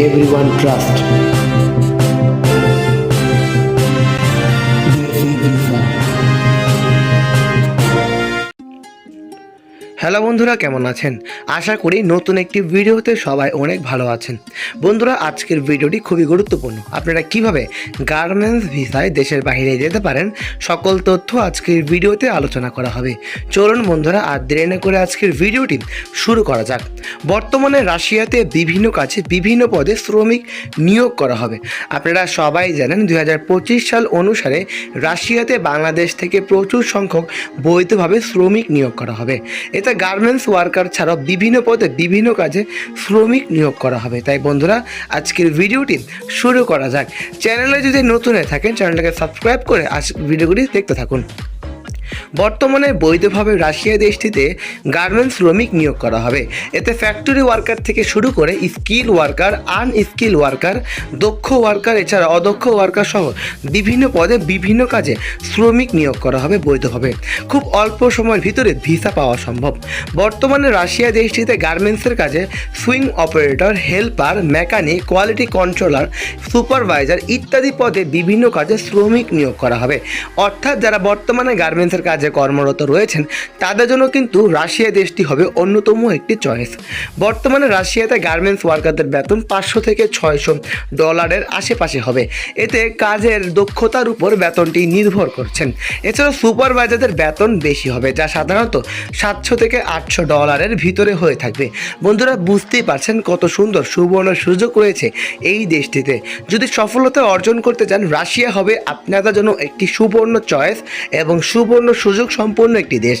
everyone trust. Hello বন্ধুরা, কেমন আছেন? আশা করি নতুন একটি ভিডিওতে সবাই অনেক ভালো আছেন। বন্ধুরা, আজকের ভিডিওটি খুবই গুরুত্বপূর্ণ। আপনারা কীভাবে গার্মেন্টস ভিসায় দেশের বাইরে যেতে পারেন, সকল তথ্য আজকের ভিডিওতে আলোচনা করা হবে। চলুন বন্ধুরা, আর দেরি না করে আজকের ভিডিওটি শুরু করা যাক। বর্তমানে রাশিয়াতে বিভিন্ন কাজে বিভিন্ন পদে শ্রমিক নিয়োগ করা হবে। আপনারা সবাই জানেন দু হাজার পঁচিশ সাল অনুসারে রাশিয়াতে বাংলাদেশ থেকে প্রচুর সংখ্যক বৈধভাবে শ্রমিক নিয়োগ করা হবে। এতে গার্মেন্টস ওয়ার্কার ছাড়াও বিভিন্ন পদে বিভিন্ন কাজে শ্রমিক নিয়োগ করা হবে। তাই বন্ধুরা, আজকের ভিডিওটি শুরু করা যাক। চ্যানেলে যদি নতুন হয়ে থাকেন, চ্যানেলটাকে সাবস্ক্রাইব করে আজ ভিডিওগুলি দেখতে থাকুন। বর্তমানে বৈধভাবে রাশিয়া দেশটিতে গার্মেন্টস শ্রমিক নিয়োগ করা হবে। এতে ফ্যাক্টরি ওয়ার্কার থেকে শুরু করে স্কিল ওয়ার্কার আনস্কিল ওয়ার্কার দক্ষ ওয়ার্কার এছাড়া অদক্ষ ওয়ার্কার সহ বিভিন্ন পদে বিভিন্ন কাজে শ্রমিক নিয়োগ করা হবে বৈধভাবে। খুব অল্প সময়ের ভিতরে ভিসা পাওয়া সম্ভব। বর্তমানে রাশিয়া দেশটিতে গার্মেন্টসের কাজে sewing operator helper mechanic quality controller supervisor ইত্যাদি পদে বিভিন্ন কাজে শ্রমিক নিয়োগ করা হবে। অর্থাৎ যারা বর্তমানে গার্মেন্টসের কাজে কর্মরত রয়েছেন, তাদের জন্য কিন্তু রাশিয়া দেশটি হবে অন্যতম একটি চয়েস। বর্তমানে রাশিয়াতে গার্মেন্টস ওয়ার্কারদের বেতন পাঁচশো থেকে ছয়শো ডলারের আশেপাশে হবে। এতে কাজের দক্ষতার উপর বেতনটি নির্ভর করছেন। এছাড়া সুপারভাইজারদের বেতন বেশি হবে, যা সাধারণত সাতশো থেকে আটশো ডলারের ভিতরে হয়ে থাকবে। বন্ধুরা, বুঝতেই পারছেন কত সুন্দর সুবর্ণ সুযোগ রয়েছে এই দেশটিতে। যদি সফলতা অর্জন করতে চান, রাশিয়া হবে আপনাদের জন্য একটি সুবর্ণ চয়েস এবং সুবর্ণ সুযোগ সম্পন্ন একটি দেশ।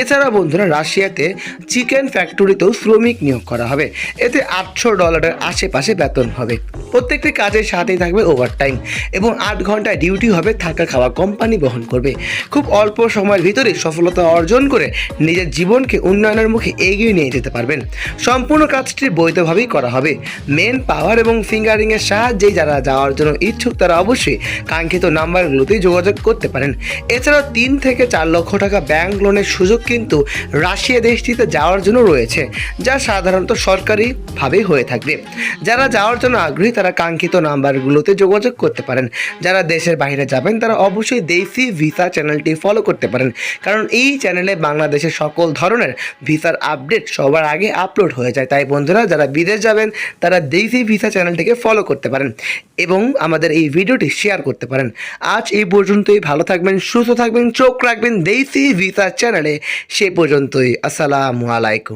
এছাড়া বন্ধুরা, রাশিয়াতে চিকেন ফ্যাক্টরিতেও শ্রমিক নিয়োগ করা হবে। এতে আটশো ডলারের আশেপাশে বেতন হবে। প্রত্যেকটি কাজের সাথেই থাকবে ওভারটাইম এবং আট ঘন্টায় ডিউটি হবে, থাকা খাওয়া কোম্পানি বহন করবে। খুব অল্প সময়ের ভিতরে সফলতা অর্জন করে নিজের জীবনকে উন্নয়নের মুখে এগিয়ে নিয়ে যেতে পারবেন। সম্পূর্ণ কাজটি বৈধভাবেই করা হবে। মেন পাওয়ার এবং ফিঙ্গারিংয়ের সাহায্যে যারা যাওয়ার জন্য ইচ্ছুক, তারা অবশ্যই কাঙ্ক্ষিত নাম্বারগুলোতেই যোগাযোগ করতে পারেন। এছাড়াও তিন থেকে চার লক্ষ টাকা ব্যাংক লোনের সুযোগ কিন্তু রাশিয়া দেশটিতে যাওয়ার জন্য রয়েছে, যা সাধারণত সরকারিভাবে হয়ে থাকবে। যারা যাওয়ার জন্য আগ্রহী, তারা কাঙ্ক্ষিত নাম্বারগুলোতে যোগাযোগ করতে পারেন। যারা দেশের বাইরে যাবেন, তারা অবশ্যই দেশি ভিসা চ্যানেলটি ফলো করতে পারেন। কারণ এই চ্যানেলে বাংলাদেশের সকল ধরনের ভিসার আপডেট সবার আগে আপলোড হয়ে যায়। তাই বন্ধুরা, যারা বিদেশ যাবেন, তারা দেশি ভিসা চ্যানেলটিকে ফলো করতে পারেন এবং আমাদের এই ভিডিওটি শেয়ার করতে পারেন। আজ এই পর্যন্তই, ভালো থাকবেন, সুস্থ থাকবেন, চোখ রাখবেন দেশি ভিসা চ্যানেলে সে পর্যন্তই। আসসালামু আলাইকুম।